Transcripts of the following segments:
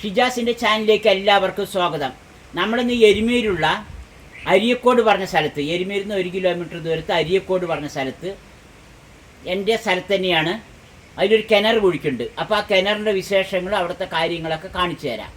ഷിജാസിന്റെ ചാനലിലേക്ക് എല്ലാവർക്കും സ്വാഗതം. നമ്മളിന്ന് എരുമേലുള്ള അരിയക്കോട് പറഞ്ഞ സ്ഥലത്ത് എരുമേരിൽ നിന്ന് ഒരു കിലോമീറ്റർ ദൂരത്ത് അരിയക്കോട് പറഞ്ഞ സ്ഥലത്ത് എന്റെ സ്ഥലത്ത് തന്നെയാണ്. അതിലൊരു കിണർ കുഴിക്കുന്നുണ്ട് അപ്പോൾ ആ കിണറിന്റെ വിശേഷങ്ങളും അവിടുത്തെ കാര്യങ്ങളൊക്കെ കാണിച്ചു തരാം.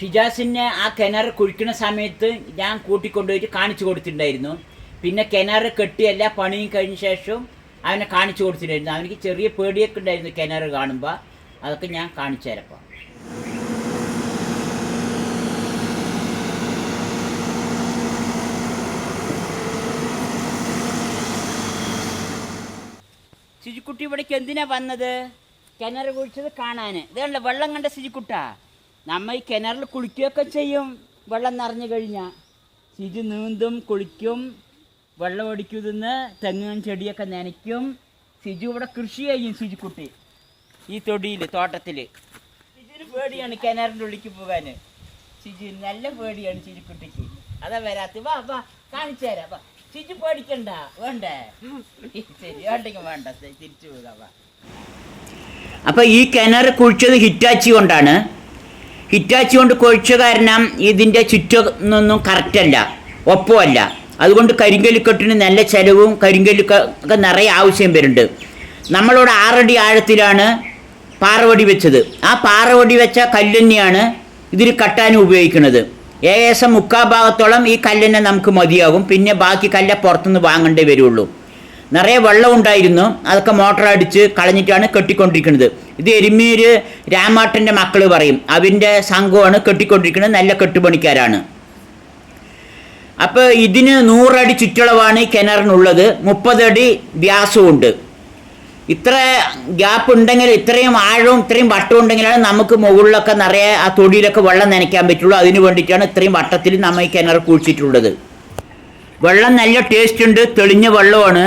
ഷിജാസിനെ ആ കിണർ കുഴിക്കുന്ന സമയത്ത് ഞാൻ കൂട്ടിക്കൊണ്ടുപോയിട്ട് കാണിച്ചു കൊടുത്തിട്ടുണ്ടായിരുന്നു. പിന്നെ കിണർ കെട്ടിയല്ല പണിയും കഴിഞ്ഞ ശേഷവും അവനെ കാണിച്ചു കൊടുത്തിട്ടുണ്ടായിരുന്നു. അവനിക്ക് ചെറിയ പേടിയൊക്കെ ഉണ്ടായിരുന്നു കിണർ കാണുമ്പോൾ അതൊക്കെ ഞാൻ കാണിച്ചു തരപ്പോൾ ശുചിക്കുട്ടി ഇവിടേക്ക് എന്തിനാ വന്നത്? കിണർ കുഴിച്ചത് കാണാൻ ഇതല്ല വെള്ളം കണ്ട ശുചിക്കുട്ടാ നമ്മ ഈ കിണറിൽ കുളിക്കുകയൊക്കെ ചെയ്യും വെള്ളം നിറഞ്ഞു കഴിഞ്ഞാൽ ശുചി നീന്തും കുളിക്കും വെള്ളം ഒടിക്കും തിന്ന് തെങ്ങും ചെടിയൊക്കെ നനയ്ക്കും. സിജു ഇവിടെ കൃഷി ചെയ്യും ശുചിക്കുട്ടി ഈ തൊടിയിൽ തോട്ടത്തിൽ സിജുവിന് പേടിയാണ് കിണറിന്റെ ഉള്ളിക്ക് പോകാൻ ചിജു നല്ല പേടിയാണ് ചിരിക്കുട്ടിക്ക് അതാ വരാത്ത. വാ വാ കാണിച്ചു തരാം. വാ സിജു പേടിക്കണ്ട. വേണ്ടേ? ശരി വേണ്ടെങ്കിൽ വേണ്ട. തിരിച്ചു പോകാം വാ. അപ്പോൾ ഈ കിണർ കുഴിച്ചത് ഹിറ്റാച്ചി കൊണ്ടാണ്. ഹിറ്റാച്ചി കൊണ്ട് കുഴിച്ച കാരണം ഇതിന്റെ ചുറ്റൊന്നും കറക്റ്റല്ല ഒപ്പമല്ല. അതുകൊണ്ട് കരിങ്കല്ലിക്കെട്ടിന് നല്ല ചിലവും കരിങ്കല്ലിക്ക നിറയെ ആവശ്യം വരുന്നുണ്ട്. നമ്മളോട് ആറടി ആഴത്തിലാണ് പാറവടി വെച്ചത്. ആ പാറവടി വെച്ച കല്ലുതന്നെയാണ് ഇതിൽ കട്ടാൻ ഉപയോഗിക്കുന്നത്. ഏകദേശം മുക്കാ ഭാഗത്തോളം ഈ കല്ലിനെ നമുക്ക് മതിയാകും. പിന്നെ ബാക്കി കല്ല് പുറത്തുനിന്ന് വാങ്ങേണ്ടേ വരുള്ളൂ. നിറയെ വെള്ളം ഉണ്ടായിരുന്നു. അതൊക്കെ മോട്ടർ അടിച്ച് കളഞ്ഞിട്ടാണ് കെട്ടിക്കൊണ്ടിരിക്കുന്നത്. ഇത് എരുമീര് രാമാട്ടന്റെ മക്കൾ പറയും. അവന്റെ സംഘമാണ് കെട്ടിക്കൊണ്ടിരിക്കുന്നത്. നല്ല കെട്ടുപണിക്കാരാണ്. അപ്പോൾ ഇതിന് നൂറടി ചുറ്റളവാണ് ഈ കിണറിനുള്ളത്. മുപ്പതടി വ്യാസമുണ്ട്. ഇത്ര ഗ്യാപ്പ് ഉണ്ടെങ്കിൽ ഇത്രയും ആഴവും ഇത്രയും വട്ടവും ഉണ്ടെങ്കിലാണ് നമുക്ക് മുകളിലൊക്കെ നിറയെ ആ തൊടിയിലൊക്കെ വെള്ളം നനയ്ക്കാൻ പറ്റുള്ളൂ. അതിന് വേണ്ടിയിട്ടാണ് ഇത്രയും വട്ടത്തിൽ നമ്മൾ ഈ കിണർ കുഴിച്ചിട്ടുള്ളത്. വെള്ളം നല്ല ടേസ്റ്റ് ഉണ്ട് തെളിഞ്ഞ വെള്ളമാണ്.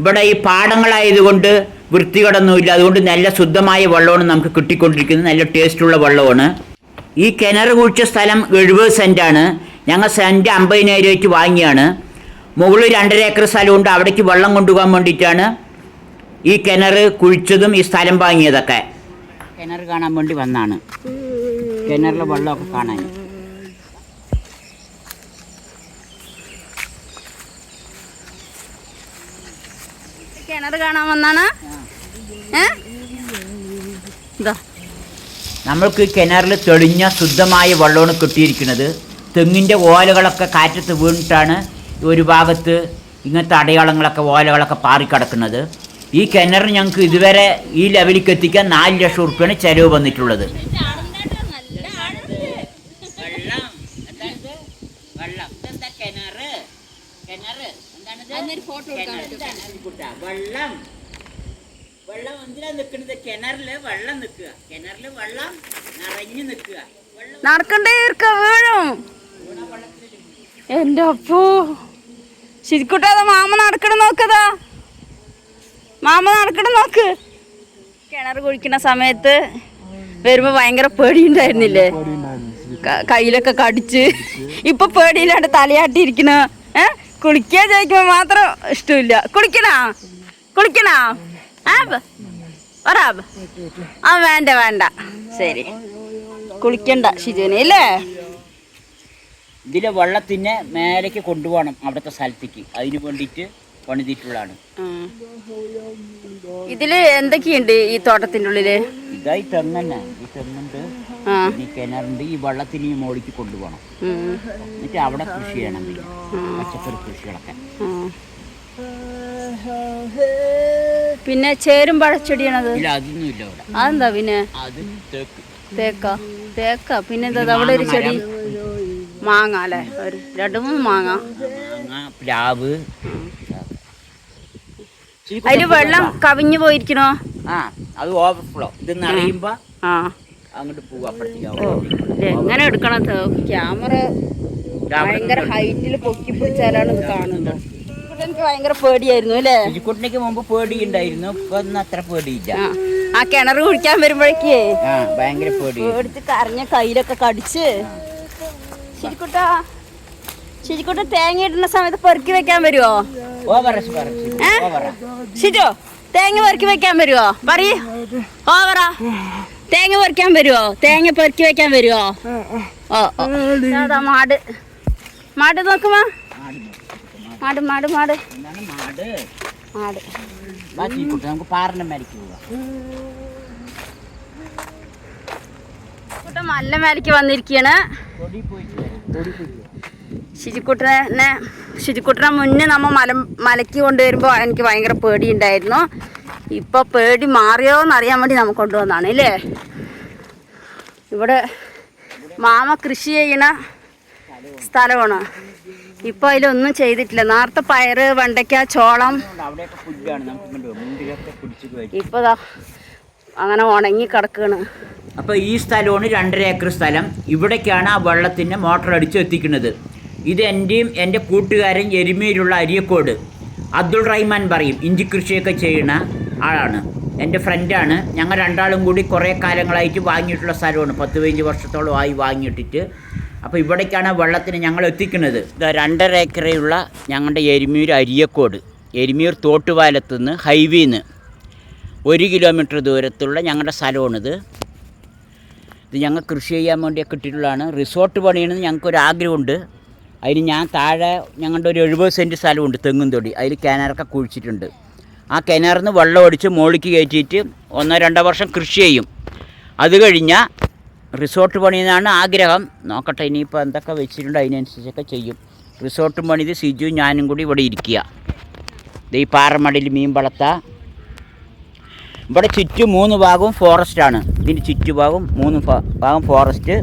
ഇവിടെ ഈ പാടങ്ങളായതുകൊണ്ട് വൃത്തികടൊന്നുമില്ല. അതുകൊണ്ട് നല്ല ശുദ്ധമായ വെള്ളമാണ് നമുക്ക് കിട്ടിക്കൊണ്ടിരിക്കുന്നത്. നല്ല ടേസ്റ്റുള്ള വെള്ളമാണ്. ഈ കിണർ കുഴിച്ച സ്ഥലം എഴുപത് സെന്റാണ് ഞങ്ങൾ സെന്റ് അമ്പതിനായിരം വെച്ച് വാങ്ങിയാണ്. മുകളിൽ രണ്ടര ഏക്കർ സ്ഥലമുണ്ട്. അവിടേക്ക് വെള്ളം കൊണ്ടുപോകാൻ വേണ്ടിയിട്ടാണ്. ഈ കിണർ കുഴിച്ചതും ഈ സ്ഥലം വാങ്ങിയതൊക്കെ. കിണർ കാണാൻ വേണ്ടി വന്നാണ്. കിണറിലെ വെള്ളമൊക്കെ കാണാൻ. കിണർ കാണാൻ വന്നാണ്? നമ്മൾക്ക് കിണറിൽ തെളിഞ്ഞ ശുദ്ധമായ വെള്ളമാണ് കിട്ടിയിരിക്കുന്നത്. തെങ്ങിന്റെ ഓലകളൊക്കെ കാറ്റത്ത് വീണിട്ടാണ് ഒരു ഭാഗത്ത് ഇങ്ങനത്തെ അടയാളങ്ങളൊക്കെ ഓലകളൊക്കെ പാറിക്കിടക്കുന്നത്. ഈ കിണർ ഞങ്ങൾക്ക് ഇതുവരെ ഈ ലെവലിലേക്ക് എത്തിക്കാൻ നാല് ലക്ഷം റുപ്യാണ് ചെലവ് വന്നിട്ടുള്ളത്. വെള്ളം. വെള്ളം എന്തിനാ നിൽക്കുന്നത് കിണറിൽ വെള്ളം നിൽക്കുക കിണറിൽ വെള്ളം നിറഞ്ഞു നിൽക്കുക നടക്കണ്ടേ വീഴും. എന്റെ അപ്പോ. ശരിക്കൂട്ടാതെ മാമ നടക്കണ നോക്കതാ മാമ നടക്കണം നോക്ക്. കിണർ കുഴിക്കുന്ന സമയത്ത് വരുമ്പോ ഭയങ്കര പേടിയുണ്ടായിരുന്നില്ലേ? കയ്യിലൊക്കെ കടിച്ച്. ഇപ്പൊ പേടിയില്ലാണ്ട് തലയാട്ടിയിരിക്കണ ഏ? കുളിക്കാൻ ചോദിക്കുമ്പോ മാത്രം ഇഷ്ടമില്ല. കുളിക്കണോ? കുളിക്കണോ? ആ ആ വേണ്ട വേണ്ട. ശരി. കുളിക്കണ്ട ഷിജുവിനെ അല്ലേ ഇതിലെ വെള്ളത്തിനെ മേലേക്ക് കൊണ്ടുപോകണം അവിടുത്തെ സ്ഥലത്തേക്ക്. അതിന് വേണ്ടിയിട്ട് പണിതിട്ടുള്ളതാണ്. ഇതിൽ എന്തൊക്കെയുണ്ട് ഈ തോട്ടത്തിന്റെ ഉള്ളിൽ ഇതായി തെങ്ങന്നെ. ഈ തെങ്ങുണ്ട് ഈ കിണറുണ്ട് ഈ വെള്ളത്തിന് ഈ മോളിക്ക് കൊണ്ടുപോകണം. എന്നിട്ട് അവിടെ കൃഷി ചെയ്യണം. പച്ചക്കറി കൃഷികളൊക്കെ. പിന്നെ ചേരും പഴച്ചെടിയാണത്? ഇല്ല അതൊന്നും ഇല്ല അവിടെ അതെന്താ പിന്നെ? അത് തേക്ക്. തേക്ക. തേക്ക. പിന്നെ എന്താ അവിടെ ഒരു ചെടി? മാങ്ങ അല്ലേ? ഒരു രണ്ടു മൂന്ന് മാങ്ങ. മാങ്ങ പ്ലാവ് അതിൽ വെള്ളം കവിഞ്ഞു പോയിരിക്കണോ? ആ അത് ഓവർഫ്ലോ ഇത് നിറയുമ്പോ ആ. അങ്ങോട്ട് പോകും അപ്പുറത്തേക്ക്. എങ്ങനെ എടുക്കണം ക്യാമറ ഭയങ്കര ഹൈറ്റിൽ പൊക്കി പിടിച്ചാലാണ് ഇത് കാണുന്നത്. എനിക്ക് ഭയങ്കര പേടിയായിരുന്നു അല്ലേ? ശുചിക്കുട്ടിനേക്ക് മുമ്പ് പേടിയുണ്ടായിരുന്നു. ഇപ്പൊ ഒന്നും അത്ര പേടിയില്ല. ആ. കിണർ കുടിക്കാൻ വരുമ്പോഴേക്കേ ആ ഭയങ്കര പേടി. പേടിച്ച് കരഞ്ഞ കയ്യിലൊക്കെ കടിച്ച്. ശരിക്കുട്ടാ ശരിക്കുട്ട തേങ്ങ ഇടുന്ന സമയത്ത് പെറുക്കി വെക്കാൻ വരുമോ ഷിജോ തേങ്ങ പൊറുക്കി വെക്കാൻ വരുവോ? പറയ്. ഓവറാ തേങ്ങ പൊറിക്കാൻ വരുവോ? തേങ്ങ പൊറുക്കി വെക്കാൻ വരുവോ? ഓ മാട്. മാട് നോക്കുമോ? മാട് മാട് മാട്. മാട്? നമുക്ക് പാറിന്റെ മരിക്ക് പോവാം. മല്ല മേലേക്ക് വന്നിരിക്കുകയാണ് തൊടി ശുചിക്കുട്ടനെ മുന്നേ നമ്മൾ മല മലക്കി കൊണ്ടുവരുമ്പോൾ എനിക്ക് ഭയങ്കര പേടിയുണ്ടായിരുന്നു. ഇപ്പോൾ പേടി മാറിയോ എന്നറിയാൻ വേണ്ടി നമുക്ക് കൊണ്ടുവന്നാണ് അല്ലേ ഇവിടെ മാമ കൃഷി ചെയ്യണ സ്ഥലമാണ്. ഇപ്പോൾ അതിലൊന്നും ചെയ്തിട്ടില്ല. നേരത്തെ പയറ് വെണ്ടയ്ക്ക ചോളം ഇപ്പോൾ അങ്ങനെ ഉണങ്ങി കിടക്കുകയാണ് അപ്പോൾ ഈ സ്ഥലമാണ് രണ്ടര ഏക്കർ സ്ഥലം. ഇവിടേക്കാണ് ആ വെള്ളത്തിന് മോട്ടർ അടിച്ച് എത്തിക്കുന്നത്. ഇത് എന്റെയും എന്റെ കൂട്ടുകാരൻ എരുമയിലുള്ള അരിയക്കോട്. അബ്ദുൾ റഹ്മാൻ പറയും ഇഞ്ചി കൃഷിയൊക്കെ ചെയ്യുന്ന ആളാണ്. എന്റെ ഫ്രണ്ടാണ് ഞങ്ങൾ രണ്ടാളും കൂടി കുറേ കാലങ്ങളായിട്ട് വാങ്ങിയിട്ടുള്ള സ്ഥലമാണ്. പത്ത് പതിനഞ്ച് വർഷത്തോളമായി വാങ്ങിയിട്ടിട്ട്. അപ്പോൾ ഇവിടേക്കാണ് വെള്ളത്തിന് ഞങ്ങൾ എത്തിക്കുന്നത്. രണ്ടര ഏക്കറയുള്ള ഞങ്ങളുടെ എരുമൂർ അരിയക്കോട്. എരുമൂർ തോട്ടുപാലത്തു നിന്ന് ഹൈവേയിൽ നിന്ന് ഒരു കിലോമീറ്റർ ദൂരത്തുള്ള ഞങ്ങളുടെ സ്ഥലമാണിത്. ഇത് ഞങ്ങൾ കൃഷി ചെയ്യാൻ വേണ്ടി കിട്ടിയിട്ടുള്ളതാണ്. റിസോർട്ട് പണിയണമെന്ന് ഞങ്ങൾക്കൊരു ആഗ്രഹമുണ്ട് അതിന് ഞാൻ താഴെ ഞങ്ങളുടെ ഒരു എഴുപത് സെന്റ് സ്ഥലമുണ്ട് തെങ്ങും തൊടി. അതിൽ കിണറൊക്കെ കുഴിച്ചിട്ടുണ്ട്. ആ കിണറിൽ നിന്ന് വെള്ളം ഒടിച്ച് മുകളിലേക്ക് കയറ്റിയിട്ട് ഒന്നോ രണ്ടോ വർഷം കൃഷി ചെയ്യും. അത് കഴിഞ്ഞാൽ റിസോർട്ട് പണിയെന്നാണ് ആഗ്രഹം. നോക്കട്ടെ ഇനിയിപ്പോൾ എന്തൊക്കെ വെച്ചിട്ടുണ്ട് അതിനനുസരിച്ചൊക്കെ ചെയ്യും. റിസോർട്ട് പണിത് സിജു ഞാനും കൂടി ഇവിടെ ഇരിക്കുക. ഈ പാറമടിയിൽ മീൻ വളർത്ത. ഇവിടെ ചുറ്റും മൂന്ന് ഭാഗവും ഫോറസ്റ്റാണ് ഇതിന് ചുറ്റുഭാഗം മൂന്ന് ഭാഗം ഫോറസ്റ്റ്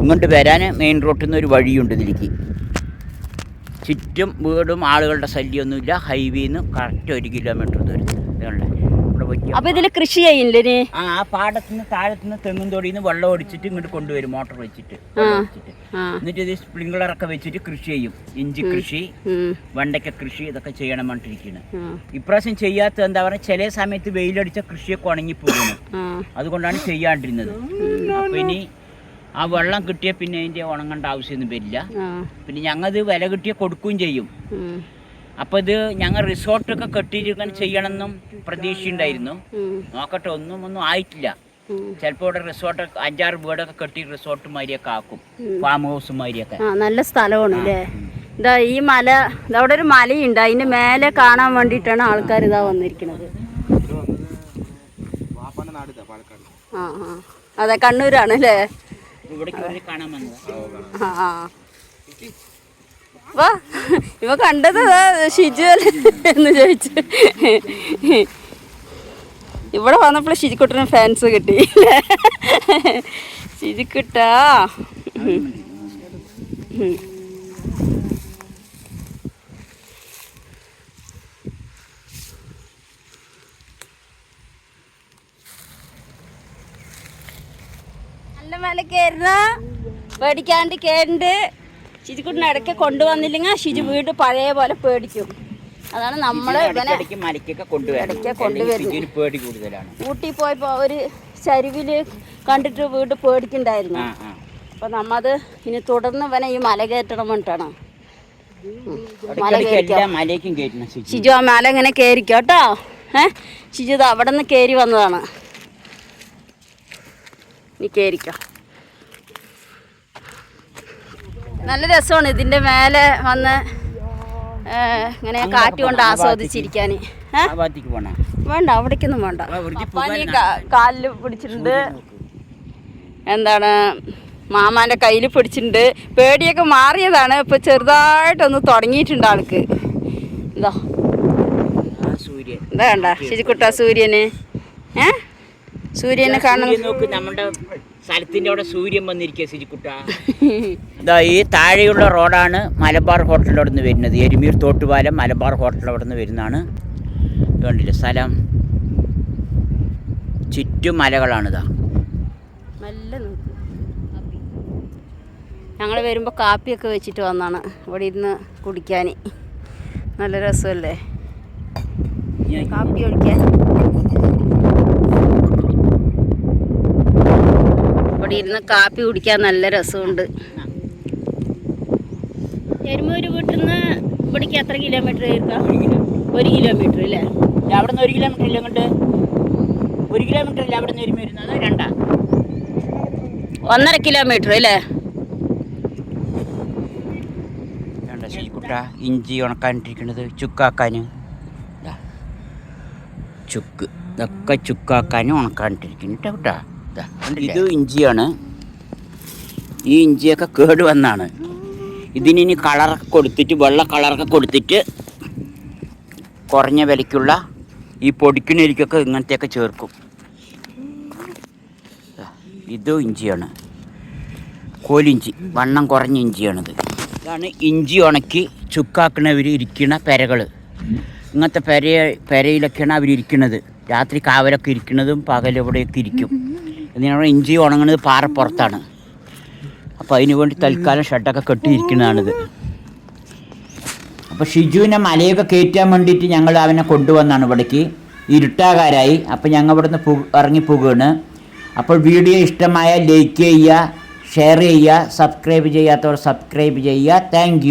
ഇങ്ങോട്ട് വരാൻ മെയിൻ റോട്ടിൽ നിന്ന് ഒരു വഴിയുണ്ട് ഇതിലേക്ക്. ചുറ്റും വീടും ആളുകളുടെ ശല്യമൊന്നുമില്ല ഹൈവേയിൽ നിന്ന് കറക്റ്റ് ഒരു കിലോമീറ്റർ ദൂരം അപ്പൊ ഇതിൽ കൃഷി ചെയ്യില്ലേ ആ ആ പാടത്തുനിന്ന് താഴത്തുനിന്ന് തെങ്ങും തൊടിയിൽ നിന്ന് വെള്ളം ഒടിച്ചിട്ട് ഇങ്ങോട്ട് കൊണ്ടുവരും. മോട്ടോർ വെച്ചിട്ട്. എന്നിട്ട് ഇത് സ്പ്രിംഗ്ലറൊക്കെ വെച്ചിട്ട് കൃഷി ചെയ്യും. ഇഞ്ചി കൃഷി വെണ്ടയ്ക്ക കൃഷി ഇതൊക്കെ ചെയ്യണം പറഞ്ഞിട്ടിരിക്കുന്നത് ഉം, ഇപ്രാവശ്യം ചെയ്യാത്ത എന്താ പറയുക ചില സമയത്ത് വെയിലടിച്ച കൃഷിയൊക്കെ ഉണങ്ങിപ്പോകുന്നു പോകുന്നു അതുകൊണ്ടാണ് ചെയ്യാണ്ടിരുന്നത്. അപ്പോൾ ഇനി ആ വെള്ളം കിട്ടിയ പിന്നെ അതിന്റെ ഉണങ്ങേണ്ട ആവശ്യമൊന്നും വരില്ല. പിന്നെ ഞങ്ങത് വില കിട്ടിയ കൊടുക്കുകയും ചെയ്യും. അപ്പൊ അപ്പോൾ ഇത് ഞങ്ങൾ റിസോർട്ടൊക്കെ കെട്ടിയിരിക്കാൻ ചെയ്യണമെന്നും പ്രതീക്ഷയുണ്ടായിരുന്നു. ഉണ്ടായിരുന്നു നോക്കട്ടെ ഒന്നും ഒന്നും ആയിട്ടില്ല. ചിലപ്പോ ചിലപ്പോൾ ഇവിടെ റിസോർട്ട് അഞ്ചാറ് വീടൊക്കെ കെട്ടി റിസോർട്ട് മാതിരിയൊക്കെ ആക്കും. ഫാം ഹൗസ് മാതിരിയൊക്കെ. ആ നല്ല സ്ഥലമാണ് അല്ലേ? ഇതാ ഈ മല അവിടെ ഒരു മലയുണ്ട്. അതിന്റെ മേലെ കാണാൻ വേണ്ടിയിട്ടാണ് ആൾക്കാർ ഇതാ വന്നിരിക്കുന്നത്. ആ ആ. അതെ കണ്ണൂരാണ് അല്ലേ? വാ ഇവ കണ്ടത് ഷിജു അല്ലേ എന്ന് ചോദിച്ചു. ഇവിടെ വന്നപ്പോൾ ഷിജിക്കുട്ടന് ഫാൻസ് കിട്ടി. ഷിജിക്കുട്ടാ. മല കയറുന്ന. പേടിക്കാണ്ട് കയറുണ്ട്. ഷിജിക്കുട്ടിനെ ഇടയ്ക്ക് കൊണ്ടുവന്നില്ലെങ്കിൽ ഷിജു വീട് പഴയ പോലെ പേടിക്കും. അതാണ് നമ്മൾ ഇവനെ ഇടയ്ക്ക് ഊട്ടി പോയപ്പോ ഒരു ചരിവിൽ കണ്ടിട്ട് വീട് പേടിക്കണ്ടായിരുന്നു അപ്പൊ നമ്മത് ഇനി തുടർന്ന് ഇവനെ ഈ മല കയറ്റണം സിജു ഷിജു ആ മല ഇങ്ങനെ കയറിക്കോ കേട്ടോ. ഏ? ഷിജു ഇത് അവിടെ നിന്ന് കയറി വന്നതാണ്. നീ കയറിക്കോ നല്ല രസമാണ് ഇതിന്റെ മേലെ വന്ന് ഇങ്ങനെ കാറ്റ് കൊണ്ട് ആസ്വദിച്ചിരിക്കാൻ വേണ്ട അവിടേക്കൊന്നും വേണ്ട. കാലിൽ കാലിൽ പിടിച്ചിട്ടുണ്ട് എന്താണ് മാമാന്റെ കയ്യിൽ പിടിച്ചിട്ടുണ്ട്. പേടിയൊക്കെ മാറിയതാണ്. ഇപ്പൊ ചെറുതായിട്ടൊന്ന് തുടങ്ങിയിട്ടുണ്ട് ആൾക്ക്. എന്താ എന്താ വേണ്ട ഇതാ കണ്ട ശിരിക്കുട്ട സൂര്യന്. ഏ? സൂര്യനെ കാണുന്നു സ്ഥലത്തിന്റെ അവിടെ സൂര്യൻ വന്നിരിക്കുക സിജിക്കുട്ട. ഇതാ ഈ താഴെയുള്ള റോഡാണ് മലബാർ ഹോട്ടലിന്റെ അവിടെ നിന്ന് വരുന്നത്. എരുമീർ തോട്ടുപാലം മലബാർ ഹോട്ടൽ അവിടെ നിന്ന് വരുന്നതാണ്. കണ്ടില്ല സ്ഥലം. ചുറ്റും മലകളാണിതാ നല്ല ഞങ്ങൾ വരുമ്പോൾ കാപ്പിയൊക്കെ വെച്ചിട്ട് വന്നാണ്. ഇവിടെ ഇരുന്ന് കുടിക്കാൻ. നല്ല രസമല്ലേ? കാപ്പി കുടിക്കാൻ ഇവിടെ ഇരുന്ന് കാപ്പി കുടിക്കാൻ നല്ല രസമുണ്ട്. എരുമൂര് വീട്ടിൽ നിന്ന് ഇവിടേക്ക് എത്ര കിലോമീറ്റർ ആയിരിക്കാം? ഒരു കിലോമീറ്റർ അല്ലേ? അവിടെ നിന്ന് ഒരു കിലോമീറ്റർ ഇല്ല അങ്ങോട്ട് ഒരു കിലോമീറ്റർ ഇല്ല അവിടെ നിന്ന്. എരുമ വരുന്നത് രണ്ടാ. ഒന്നര കിലോമീറ്റർ അല്ലേ? ശരിക്കുട്ട ഇഞ്ചി ഉണക്കാനിട്ടിരിക്കുന്നത് ചുക്കാക്കാൻ ദാ. ചുക്ക് ഇതൊക്കെ ചുക്കാക്കാനും ഉണക്കാനിട്ടിരിക്കുന്നു കേട്ടോ? ഇത് ഇഞ്ചിയാണ്. ഈ ഇഞ്ചിയൊക്കെ കേട് വന്നാണ്. ഇതിനി കളറൊക്കെ കൊടുത്തിട്ട് വെള്ള കളറൊക്കെ കൊടുത്തിട്ട് കുറഞ്ഞ വിലയ്ക്കുള്ള ഈ പൊടിക്കുന്നരിക്കൊക്കെ ഇങ്ങനത്തെയൊക്കെ ചേർക്കും. ഇതും ഇഞ്ചിയാണ്. കോലിഞ്ചി വണ്ണം കുറഞ്ഞ ഇഞ്ചിയാണിത്. ഇതാണ് ഇഞ്ചി ഉണക്കി ചുക്കാക്കണവർ ഇരിക്കുന്ന പെരകൾ ഇങ്ങനത്തെ പെര പെരയിലൊക്കെയാണ് അവർ ഇരിക്കുന്നത് രാത്രി കാവലൊക്കെ ഇരിക്കുന്നതും പകലവിടെയൊക്കെ ഇരിക്കും. ഇതിനാണ് ഇഞ്ചി ഉണങ്ങുന്നത് പാറപ്പുറത്താണ് അപ്പോൾ അതിന് വേണ്ടി തൽക്കാലം ഷെഡൊക്കെ കെട്ടിയിരിക്കുന്നതാണിത്. അപ്പോൾ ഷിജുവിനെ മലയൊക്കെ കയറ്റാൻ വേണ്ടിയിട്ട് ഞങ്ങൾ അവനെ കൊണ്ടുവന്നാണ് ഇവിടേക്ക്. ഇരുട്ടാകാരായി. അപ്പോൾ ഞങ്ങൾ ഇവിടുന്ന് പു ഇറങ്ങി പോകുകയാണ് അപ്പോൾ വീഡിയോ ഇഷ്ടമായ ലൈക്ക് ചെയ്യുക ഷെയർ ചെയ്യുക സബ്സ്ക്രൈബ് ചെയ്യാത്തവർ സബ്സ്ക്രൈബ് ചെയ്യുക. താങ്ക്